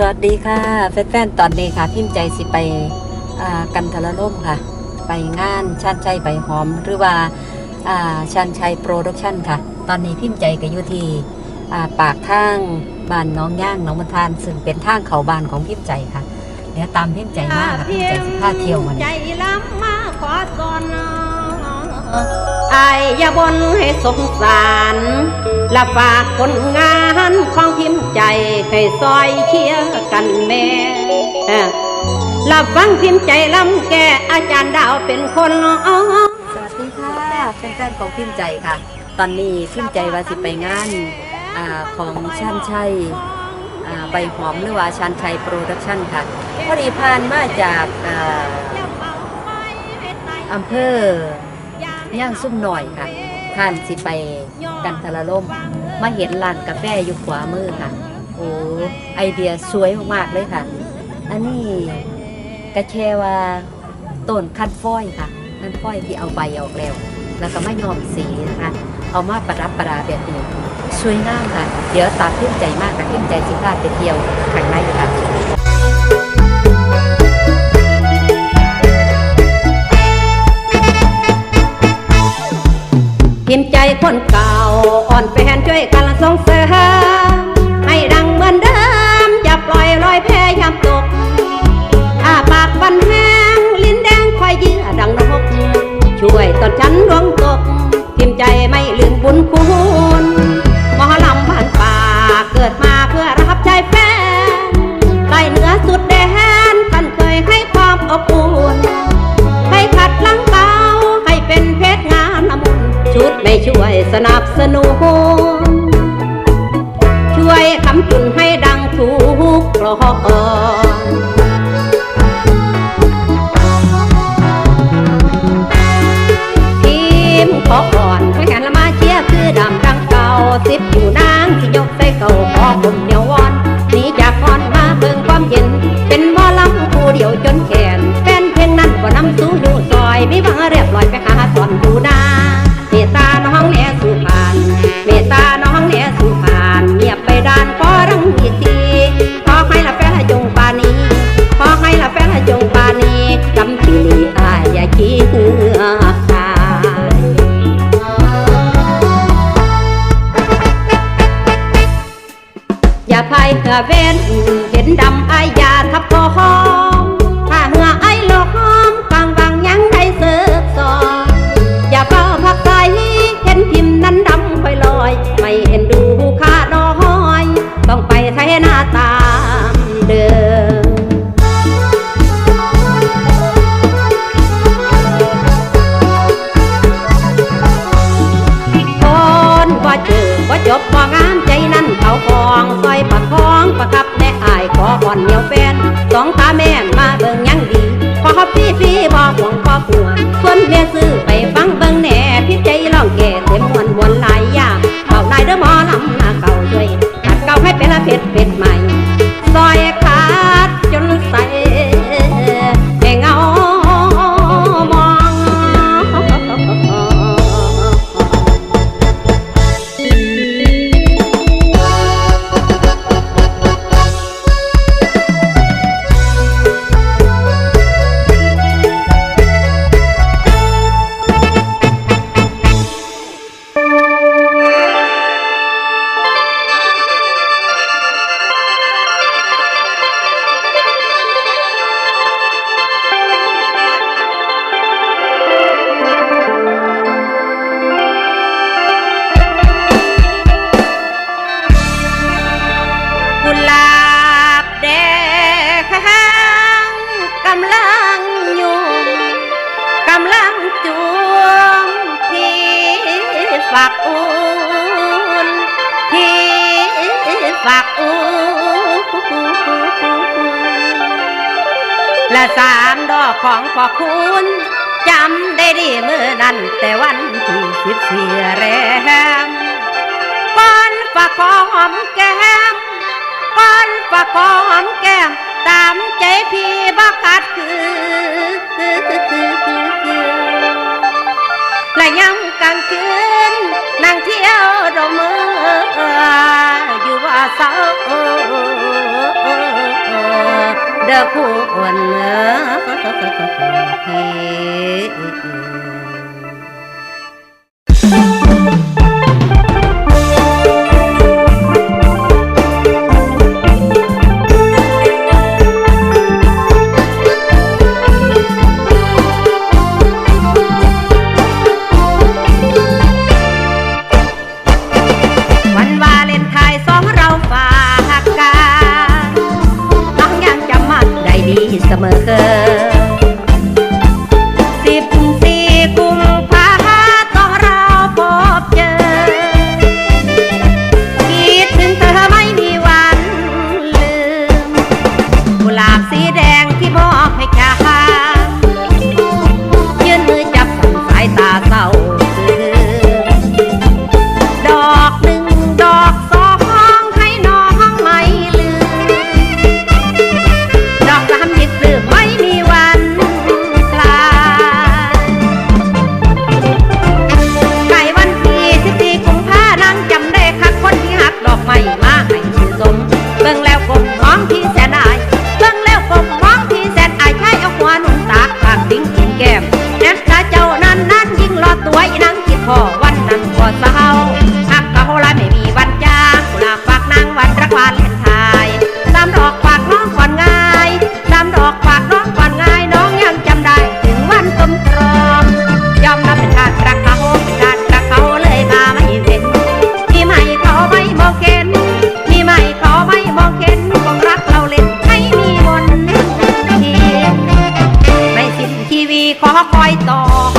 สวัสดีค่ะ แฟนๆ ตอนนี้ค่ะ พิมพ์ใจสิไปกันทะละล่มค่ะ ไปงานชันชัยใบหอม หรือว่าอ่าชันชัยโปรดักชั่นค่ะ ตอนนี้พิมพ์ใจก็อยู่ที่ปากทางบ้านน้องย่างน้องมันทาน ซึ่งเป็นทางเขาบ้านของพิมพ์ใจค่ะเดี๋ยวตามพิมพ์ใจมากค่ะพิมพ์ใจสิพาเที่ยวมันใจล้ำมาขอสอนอายอย่าบนให้สงสารและฝากผลงานของพิมพ์ใจ ให้ซอยเชียร์กันแม่และฟังพิมพ์ใจลำแก่อาจารย์ดาวเป็นคนร้อสวัสดีค่ะแฟนๆของพิมพ์ใจค่ะ ตอนนี้พิมพ์ใจว่าสิไปงานอของชันชัยใบหอมหรือว่าชันชัยโปรดักชั่นค่ะพอดีผ่านมาจากอำเภอย่างซุ่มหน่อยค่ะผ่านสิไปกันทละล่มมาเห็นร้านกาแฟอยู่ขวามือค่ะ โอ้ไอเดียสวยมากๆเลยค่ะ อันนี้กระแชว่าต้นคันฟ้อยค่ะคันฟ้อยที่เอาใบออกแล้ว แล้วก็ไม่ยอมสีนะคะ เอามาประดับประดาแบบนี้สวยงามค่ะ เดี๋ยวตาขึ้นใจมากค่ะขึ้นใจสิพาไปเที่ยวข้างในค่ะพิมพ์ใจคนเก่าอ่อนแฟนช่วยกันส่งเสริม คำจุนให้ดังทุกกรอนทีมขอก่อนช่วยกันละมาเชียคือดำดังเก่าสิบอยู่นาาพายเหือเวนเห็นดำอายยาทับคอ ฝักอุ่นที่ฝักอุ่นและสามดอกของพ่อคุณจำได้ดีเมื่อนั้น แต่วันที่สิบสี่แรมก้อนฝากขอหอมแก้มก้อนฝากขอหอมแก้ม ตามใจพี่บักกัดคือและยัง กลางคืนนั่งเที่ยวดมมืออยู่ว่าเศร้าเด็กผู้คนเออ ฟ้า